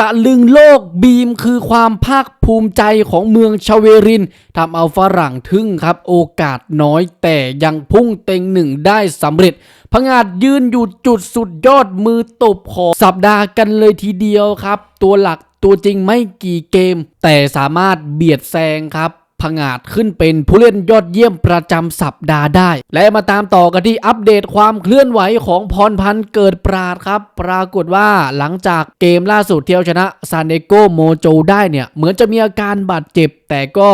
ตะลึงโลกบีมคือความภาคภูมิใจของเมืองชเวรินทำเอาฝรั่งทึ่งครับโอกาสน้อยแต่ยังพุ่งเต็งหนึ่งได้สำเร็จพงาดยืนอยู่จุดสุดยอดมือตบของสัปดาห์กันเลยทีเดียวครับ ตัวหลักตัวจริงไม่กี่เกม แต่สามารถเบียดแซงครับ ผงาดขึ้นเป็นผู้เล่นยอดเยี่ยมประจำสัปดาห์ได้ และมาตามต่อกันที่อัปเดตความเคลื่อนไหวของพรพันธ์เกิดปราดครับ ปรากฏว่าหลังจากเกมล่าสุดเที่ยวชนะซานเนโกโมโจได้เนี่ยเหมือนจะมีอาการบาดเจ็บ แต่ก็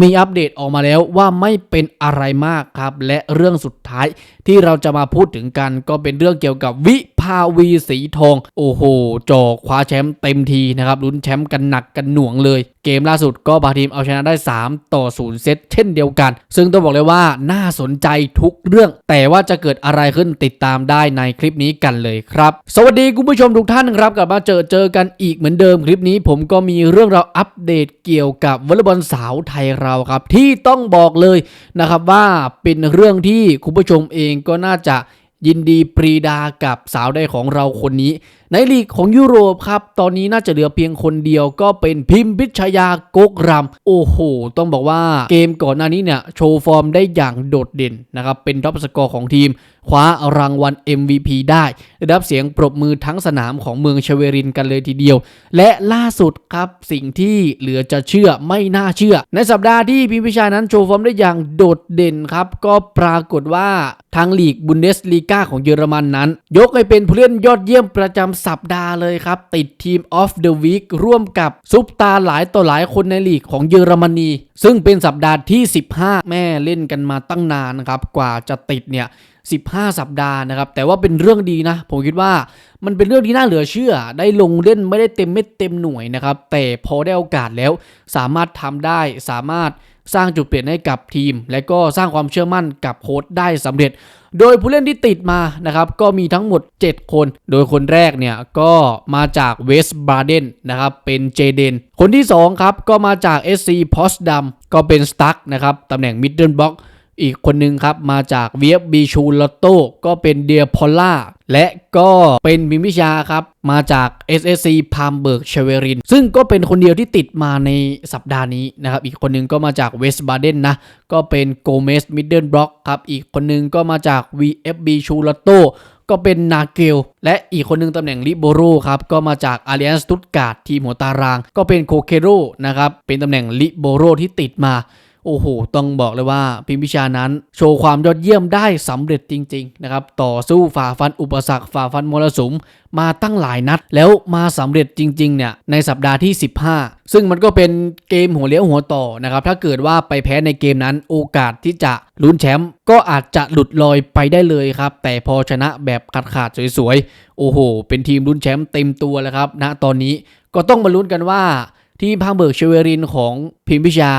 มีอัปเดตออกมาแล้วว่าไม่เป็นอะไรมากครับ และเรื่องสุดท้ายที่เราจะมาพูดถึงกันก็เป็นเรื่องเกี่ยวกับวิ ภาวีสีทอง โอ้โหจอคว้าแชมป์เต็มทีนะครับลุ้นแชมป์กันหนักกันหน่วงเลย เกมล่าสุดก็พาทีมเอาชนะได้ 3 ต่อ 0 เซตเช่นเดียวกัน ซึ่งต้องบอกเลยว่าน่าสนใจทุกเรื่อง แต่ว่าจะเกิดอะไรขึ้นติดตามได้ในคลิปนี้กันเลยครับ สวัสดีคุณผู้ชมทุกท่านครับกลับมาเจอเจอกันอีกเหมือนเดิมคลิปนี้ ผมก็มีเรื่องราวอัปเดตเกี่ยวกับวอลเลย์บอลสาวไทยเราครับ ที่ต้องบอกเลยนะครับว่าเป็นเรื่องที่คุณผู้ชมเองก็น่าจะ ยินดีปรีดากับสาวได้ของเราคนนี้ ในลีกของยุโรปครับ ตอนนี้น่าจะเหลือเพียงคนเดียวก็เป็นพิมพิชยากกรำโอ้โห ต้องบอกว่าเกมก่อนหน้านี้เนี่ย โชว์ฟอร์มได้อย่างโดดเด่นนะครับ เป็นท็อปสกอร์ของทีม คว้ารางวัล MVP ได้ได้รับเสียงปรบมือทั้งสนามของเมืองเชเวรินกันเลยทีเดียว และล่าสุดครับสิ่งที่เหลือจะเชื่อไม่น่าเชื่อ ในสัปดาห์ที่พิมพิชานั้นโชว์ฟอร์มได้อย่างโดดเด่นครับก็ปรากฏว่าทางลีกบุนเดสลีกาของเยอรมันนั้น ยกให้เป็นผู้เล่นยอดเยี่ยมประจำสัปดาห์เลยครับ ติดทีมออฟเดอะวีคร่วมกับซุปตาหลายต่อหลายคนในลีกของเยอรมนี ซึ่งเป็นสัปดาห์ที่ 15 แม่เล่นกันมาตั้งนานนะครับ กว่าจะติดเนี่ย15 สัปดาห์นะครับ แต่ว่าเป็นเรื่องดีนะ ผมคิดว่ามันเป็นเรื่องที่น่าเหลือเชื่อ ได้ลงเล่นไม่ได้เต็มเม็ดเต็มหน่วยนะครับ แต่พอได้โอกาสแล้วสามารถทำได้สามารถ สร้างจุดเปลี่ยนให้กับทีม และก็สร้างความเชื่อมั่นกับโค้ชได้สำเร็จ โดยผู้เล่นที่ติดมานะครับก็มีทั้งหมด 7 คน โดยคนแรกเนี่ยก็มาจากเวสต์บาเดนนะครับเป็นเจเดน คนที่2ครับก็มาจาก SC พอสดัมก็เป็นสตั๊กนะครับตำแหน่งมิดเดิลบล็อก อีกคนหนึ่งครับมาจากเวียบบีชูลอตโต้ก็เป็นเดียพอลล่าและก็เป็นพิมพิชาครับ มาจาก SSC พามเบิร์กเชเวริน ซึ่งก็เป็นคนเดียวที่ติดมาในสัปดาห์นี้นะครับ อีกคนหนึงก็มาจากเวสต์บาเดนนะ ก็เป็นโกเมสมิดเดิลบล็อกครับ อีกคนหนึงก็มาจาก VFB ชูลอตโต้ก็เป็นนาเกล และอีกคนหนึงตำแหน่งลิโบโรครับ ก็มาจากอา l ลียนสตุตการ์ดทีมหัวตาราง ก็เป็นโคเคโรนะครับเป็นตำแหน่งลิโบโรที่ติดมา โอ้โห ต้องบอกเลยว่าพิมพิชานั้น โชว์ความยอดเยี่ยมได้สำเร็จจริง ๆ นะครับ ต่อสู้ฝ่าฟันอุปสรรคฝ่าฟันมรสุม มาตั้งหลายนัด แล้วมาสำเร็จจริง ๆ เนี่ย ในสัปดาห์ที่ 15 ซึ่งมันก็เป็นเกมหัวเลี้ยวหัวต่อนะครับ ถ้าเกิดว่าไปแพ้ในเกมนั้นโอกาสที่จะลุ้นแชมป์ก็อาจจะหลุดลอยไปได้เลยครับ แต่พอชนะแบบขาดๆสวยๆ โอ้โห เป็นทีมลุ้นแชมป์เต็มตัวแล้วครับณตอนนี้ก็ต้องมาลุ้นกันว่าทีมพังเบิร์กเชเวรินของพิมพิชา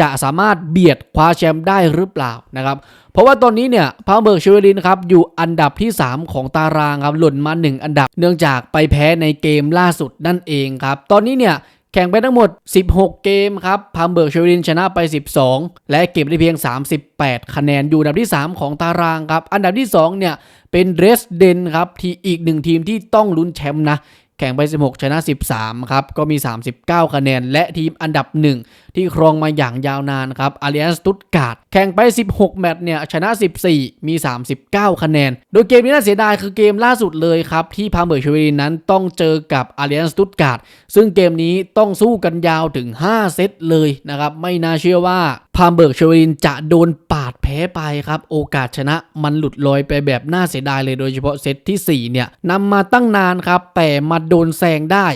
จะสามารถเบียดคว้าแชมป์ได้หรือเปล่านะครับเพราะว่าตอนนี้เนี่ยพาวเบิร์กเชเวรินครับอยู่อันดับที่ 3 ของตารางครับหล่นมา 1 อันดับ เนื่องจากไปแพ้ในเกมล่าสุดนั่นเองครับ ตอนนี้เนี่ยแข่งไปทั้งหมด 16 เกมครับพามเบิร์กเชเวรินชนะไป 12 และเก็บได้เพียง 38 คะแนนอยู่อันดับที่ 3 ของตารางครับ อันดับที่ 2 เนี่ย เป็นเรสเดนครับ ที่อีกหนึ่งทีมที่ต้องลุ้นแชมป์นะ แข่งไป 16 ชนะ 13 ครับ ก็มี 39 คะแนน และทีมอันดับ 1 ที่ครองมาอย่างยาวนานครับอา l ลียนสตุตการ์ดแข่งไป 16 แมตช์เนี่ย ชนะ 14 มี 39 คะแนน โดยเกมนี้น่าเสียดายคือเกมล่าสุดเลยครับ ที่พาเบิร์ชเวรินนั้นต้องเจอกับอา l ลียนสตุตการ์ดซึ่งเกมนี้ต้องสู้กันยาวถึง 5 เซตเลยนะครับ ไม่น่าเชื่อว่า พามเบิร์กชเวรินจะโดนปาดแพ้ไปครับ โอกาสชนะมันหลุดลอยไปแบบน่าเสียดายเลยโดยเฉพาะเซตที่ 4 เนี่ยนำมาตั้งนานครับ แต่มาโดนแซงได้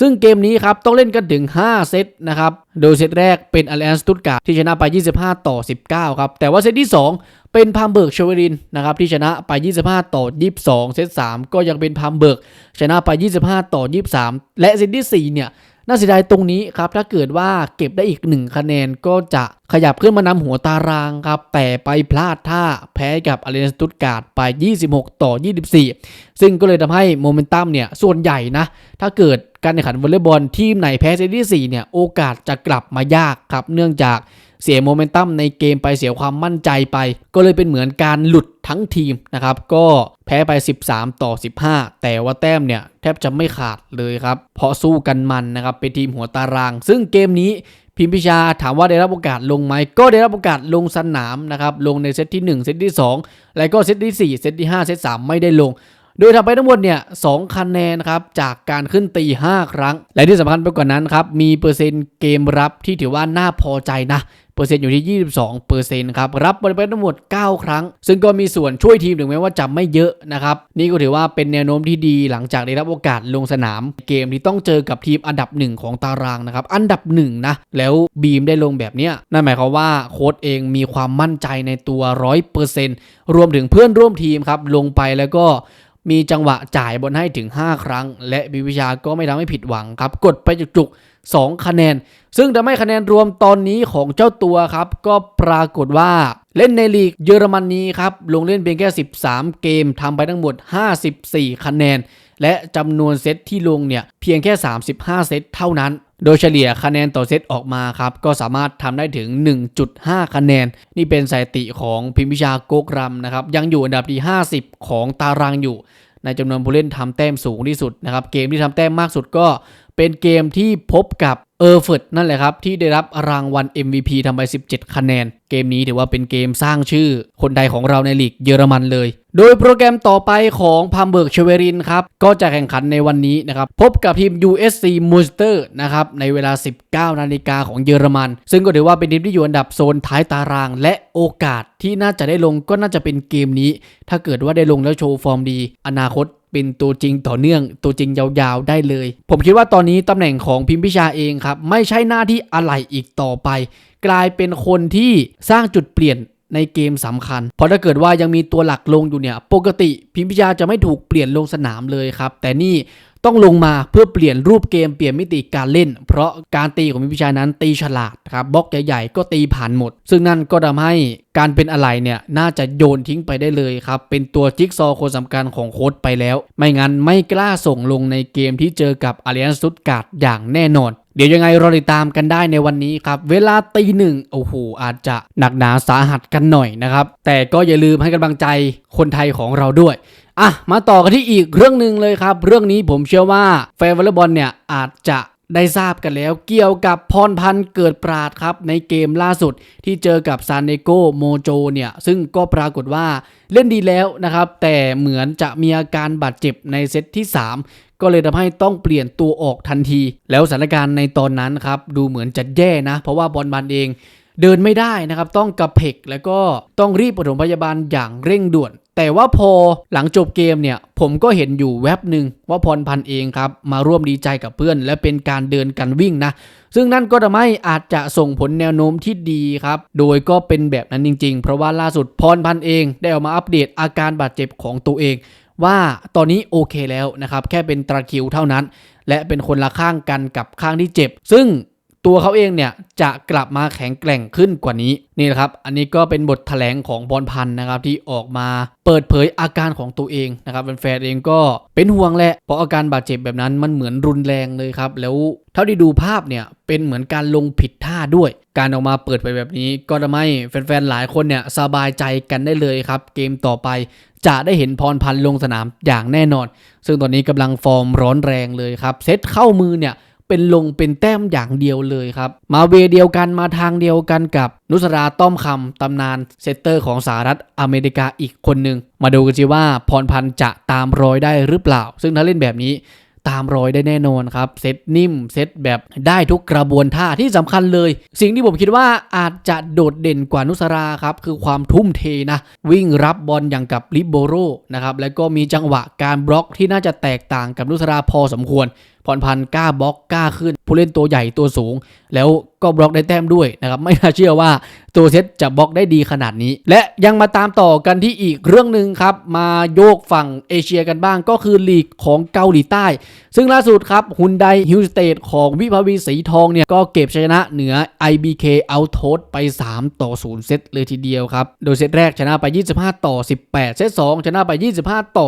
ซึ่งเกมนี้ครับ ต้องเล่นกันถึง 5 เซตนะครับ โดยเซตแรกเป็นอ l ลนสตุตการ์ที่ชนะไป 25 ต่อ 19 ครับ แต่ว่าเซตที่ 2 เป็นพามเบิร์กชเวรินนะครับที่ชนะไป 25 ต่อ 22 เซต3ก็ยังเป็นพามเบิร์กชนะไป 25 ต่อ 23 และเซตที่4เนี่ย น่าเสียดายตรงนี้ครับ ถ้าเกิดว่าเก็บได้อีก 1 คะแนนก็จะขยับขึ้นมานำหัวตารางครับ แต่ไปพลาดท่าแพ้กับอารีนสตุตการ์ดไป 26 ต่อ 24 ซึ่งก็เลยทำให้โมเมนตัมเนี่ยส่วนใหญ่นะ ถ้าเกิดการแข่งขันวอลเลย์บอลทีมไหนแพ้เซตที่4เนี่ยโอกาสจะกลับมายากครับ เนื่องจากเสียโมเมนตัมในเกมไปเสียความมั่นใจไป ก็เลยเป็นเหมือนการหลุด ทั้งทีมนะครับ ก็แพ้ไป 13 ต่อ 15 แต่ว่าแต้มเนี่ยแทบจะไม่ขาดเลยครับ เพราะสู้กันมันนะครับเป็นทีมหัวตาราง ซึ่งเกมนี้พิมพิชาถามว่าได้รับโอกาสลงไหม ก็ได้รับโอกาสลงสนามนะครับ ลงในเซตที่ 1 เซตที่ 2 แล้วก็เซตที่ 4 เซตที่ 5 เซต3 ไม่ได้ลง โดยทำไปทั้งหมดเนี่ยสคะแนนครับจากการขึ้นตี 5 ครั้ง และที่สำคัญไปกว่านั้นครับ มีเปอร์เซ็นต์เกมรับที่ถือว่าน่าพอใจนะเปอร์เซ็นต์อยู่ที่ 22เปอร์เซ็นต์ครับ รับบอลไปทั้งหมด 9 ครั้ง ซึ่งก็มีส่วนช่วยทีมถึงแม้ว่าจะไม่เยอะนะครับ นี่ก็ถือว่าเป็นแนวโน้มที่ดีหลังจากได้รับโอกาสลงสนาม เกมที่ต้องเจอกับทีมอันดับหนึ่งของตารางนะครับ อันดับหนึ่งนะ แล้วบีมได้ลงแบบเนี้ย นั่นหมายความว่าโค้ชเองมีความมั่นใจในตัว 100%รวมถึงเพื่อนร่วมทีมครับ ลงไปแล้วก็ มีจังหวะจ่ายบอลให้ถึง 5 ครั้ง และบิวิชาก็ไม่ทำให้ผิดหวังครับ กดไปจุกๆ2คะแนน ซึ่งทำให้คะแนนรวมตอนนี้ของเจ้าตัวครับ ก็ปรากฏว่าเล่นในลีกเยอรมนนีครับ ลงเล่นเพียงแค่ 13 เกมทำไปทั้งหมด 54 คะแนน และจำนวนเซตที่ลงเนี่ยเพียงแค่ 35 เซตเท่านั้น โดยเฉลี่ยคะแนนต่อเซตออกมาครับ ก็สามารถทำได้ถึง 1.5 คะแนน นี่เป็นสถิติของพิมพิชาโกกรัมนะครับ ยังอยู่อันดับที่ 50 ของตารางอยู่ ในจำนวนผู้เล่นทำแต้มสูงที่สุดนะครับ เกมที่ทำแต้มมากสุดก็เป็นเกมที่พบกับ เออร์เฟิร์ดนั่นแหละครับ ที่ได้รับรางวัล MVP ทำไป 17 คะแนน เกมนี้ถือว่าเป็นเกมสร้างชื่อคนไทยของเราในลีกเยอรมันเลย โดยโปรแกรมต่อไปของพัมเบิร์กเชเวรินครับ ก็จะแข่งขันในวันนี้นะครับ พบกับทีม USC m u n s t e r นะครับ ในเวลา 19 นาฬิกาของเยอรมัน ซึ่งก็ถือว่าเป็นทีมที่อยู่อันดับโซนท้ายตาราง และโอกาสที่น่าจะได้ลงก็น่าจะเป็นเกมนี้ ถ้าเกิดว่าได้ลงแล้วโชว์ฟอร์มดี อนาคต เป็นตัวจริงต่อเนื่อง ตัวจริงยาวๆได้เลย ผมคิดว่าตอนนี้ตำแหน่งของพิมพิชาเองครับ ไม่ใช่หน้าที่อะไรอีกต่อไป กลายเป็นคนที่สร้างจุดเปลี่ยนในเกมสำคัญ เพราะถ้าเกิดว่ายังมีตัวหลักลงอยู่เนี่ย ปกติพิมพิชาจะไม่ถูกเปลี่ยนลงสนามเลยครับ แต่นี่ ต้องลงมาเพื่อเปลี่ยนรูปเกมเปลี่ยนมิติการเล่น เพราะการตีของพิพิชานั้นตีฉลาดครับบล็อกใหญ่ๆก็ตีผ่านหมด ซึ่งนั่นก็ทำให้การเป็นอะไรเนี่ยน่าจะโยนทิ้งไปได้เลยครับ เป็นตัวจิ๊กซอว์คนสำคัญของโค้ชไปแล้ว ไม่งั้นไม่กล้าส่งลงในเกมที่เจอกับอารียนสุดการ์ดอย่างแน่นอนเดี๋ยวยังไงรอติดตามกันได้ในวันนี้ครับ เวลาตีหนึ่งโอ้โหอาจจะหนักหนาสาหัสกันหน่อยนะครับ แต่ก็อย่าลืมให้กำลังใจคนไทยของเราด้วย อะมาต่อกันที่อีกเรื่องหนึ่งเลยครับ เรื่องนี้ผมเชื่อว่าแฟนวอลเลย์บอลเนี่ยอาจจะได้ทราบกันแล้วเกี่ยวกับพรพันธ์เกิดปราดครับ ในเกมล่าสุดที่เจอกับซานเนโกโมโจเนี่ย ซึ่งก็ปรากฏว่าเล่นดีแล้วนะครับ แต่เหมือนจะมีอาการบาดเจ็บในเซตที่ 3ก็เลยทำให้ต้องเปลี่ยนตัวออกทันที แล้วสถานการณ์ในตอนนั้นครับ ดูเหมือนจะแย่นะ เพราะว่าบอลบันเอง เดินไม่ได้นะครับต้องกระเพกแล้วก็ต้องรีบปฐมพยาบาลอย่างเร่งด่วน แต่ว่าพอหลังจบเกมเนี่ยผมก็เห็นอยู่แวบหนึ่งว่าพรพันธ์เองครับมาร่วมดีใจกับเพื่อน และเป็นการเดินกันวิ่งนะ ซึ่งนั่นก็ทำให้อาจจะส่งผลแนวโน้มที่ดีครับ โดยก็เป็นแบบนั้นจริง ๆ เพราะว่าล่าสุดพรพันธ์เองได้ออกมาอัปเดตอาการบาดเจ็บของตัวเอง ว่าตอนนี้โอเคแล้วนะครับแค่เป็นตะคิวเท่านั้น และเป็นคนละข้างกันกับข้างที่เจ็บ ซึ่ง ตัวเขาเองเนี่ยจะกลับมาแข็งแกร่งขึ้นกว่านี้นี่แหละครับ อันนี้ก็เป็นบทแถลงของบอลพันธ์นะครับที่ออกมาเปิดเผยอาการของตัวเองนะครับแฟนๆเองก็เป็นห่วงแหละเพราะอาการบาดเจ็บแบบนั้นมันเหมือนรุนแรงเลยครับ แล้วเท่าที่ดูภาพเนี่ยเป็นเหมือนการลงผิดท่าด้วย การออกมาเปิดเผยแบบนี้ ก็ทำให้แฟนๆหลายคนเนี่ยสบายใจกันได้เลยครับ เกมต่อไปจะได้เห็นพรพันธ์ลงสนามอย่างแน่นอน ซึ่งตอนนี้กำลังฟอร์มร้อนแรงเลยครับเซตเข้ามือเนี่ย เป็นลงเป็นแต้มอย่างเดียวเลยครับ มาเวเดียวกันมาทางเดียวกันกับนุสราต้อมคำตำนานเซตเตอร์ของสหรัฐอเมริกาอีกคนหนึ่งมาดูกันสิว่าพรพันธ์จะตามรอยได้หรือเปล่า ซึ่งถ้าเล่นแบบนี้ตามรอยได้แน่นอนครับ เซตนิ่มเซตแบบได้ทุกกระบวนท่าที่สำคัญเลย สิ่งที่ผมคิดว่าอาจจะโดดเด่นกว่านุสราครับ คือความทุ่มเทนะ วิ่งรับบอลอย่างกับลิโบโรนะครับ แล้วก็มีจังหวะการบล็อกที่น่าจะแตกต่างกับนุสราพอสมควร พรพันธ์กล้าบล็อกกล้าขึ้น ผู้เล่นตัวใหญ่ตัวสูง แล้วก็บล็อกได้แต้มด้วยนะครับไม่น่าเชื่อว่าตัวเซตจะบล็อกได้ดีขนาดนี้ และยังมาตามต่อกันที่อีกเรื่องหนึ่งครับ มาโยกฝั่งเอเชียกันบ้างก็คือลีกของเกาหลีใต้ ซึ่งล่าสุดครับฮุนไดฮิวสเตทของวิภาวีสีทองเนี่ยก็เก็บชัยชนะเหนือ IBK เอาโทสไป 3 ต่อ 0 เซตเลยทีเดียวครับ โดยเซตแรกชนะไป 25 ต่อ 18 เซต2ชนะไป 25 ต่อ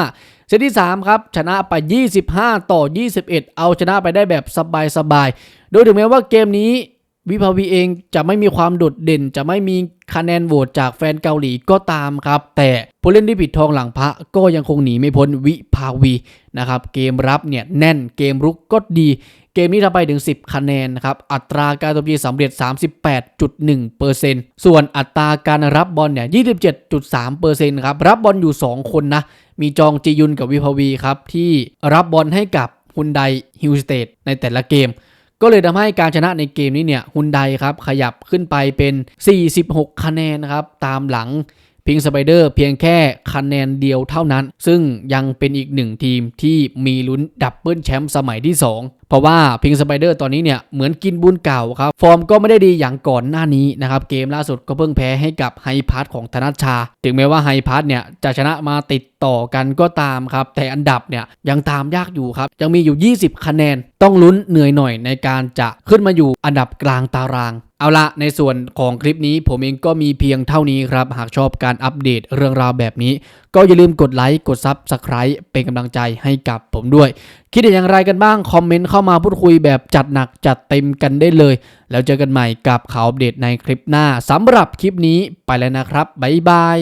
15 ซซตที่ 3 ครับ ชนะไป 25 ต่อ 21 เอาชนะไปได้แบบสบายๆ โดยถึงแม้ว่าเกมนี้วิภาวีเองจะไม่มีความโดดเด่น จะไม่มีคะแนนโหวตจากแฟนเกาหลีก็ตามครับ แต่ผู้เล่นที่ปิดทองหลังพระก็ยังคงหนีไม่พ้นวิภาวีนะครับ เกมรับเนี่ยแน่นเกมรุกก็ดี เกมนี้ทำไปถึง 10 คะแนนนะครับ อัตราการโจมตีสำเร็จ 38.1%ส่วนอัตราการรับบอลเนี่ย 27.3%ครับ รับบอลอยู่ 2 คนนะ มีจองจียุนกับวิภวีครับ ที่รับบอลให้กับฮุนไดฮิวสเตดในแต่ละเกม ก็เลยทำให้การชนะในเกมนี้เนี่ยฮุนไดครับขยับขึ้นไปเป็น 46 คะแนนนะครับ ตามหลัง พิงสไปเดอร์เพียงแค่คะแนนเดียวเท่านั้น ซึ่งยังเป็นอีกหนึ่งทีมที่มีลุ้นดับเบิลแชมป์สมัยที่ 2 เพราะว่าพิงสไปเดอร์ตอนนี้เนี่ยเหมือนกินบุญเก่าครับ ฟอร์มก็ไม่ได้ดีอย่างก่อนหน้านี้นะครับ เกมล่าสุดก็เพิ่งแพ้ให้กับไฮพาร์ทของธนัชชา ถึงแม้ว่าไฮพาร์ทเนี่ยจะชนะมาติดต่อกันก็ตามครับ แต่อันดับเนี่ยยังตามยากอยู่ครับ ยังมีอยู่ 20 คะแนน ต้องลุ้นเหนื่อยหน่อยในการจะขึ้นมาอยู่อันดับกลางตาราง เอาละในส่วนของคลิปนี้ผมเองก็มีเพียงเท่านี้ครับ หากชอบการอัปเดตเรื่องราวแบบนี้ ก็อย่าลืมกดไลค์กดซับสไคร b ์เป็นกำลังใจให้กับผมด้วย คิดเห็นอย่างไรกันบ้าง คอมเมนต์เข้ามาพูดคุยแบบจัดหนักจัดเต็มกันได้เลย แล้วเจอกันใหม่กับข่าวอัปเดตในคลิปหน้าสำหรับคลิปนี้ไปแล้วนะครับบ๊ายบาย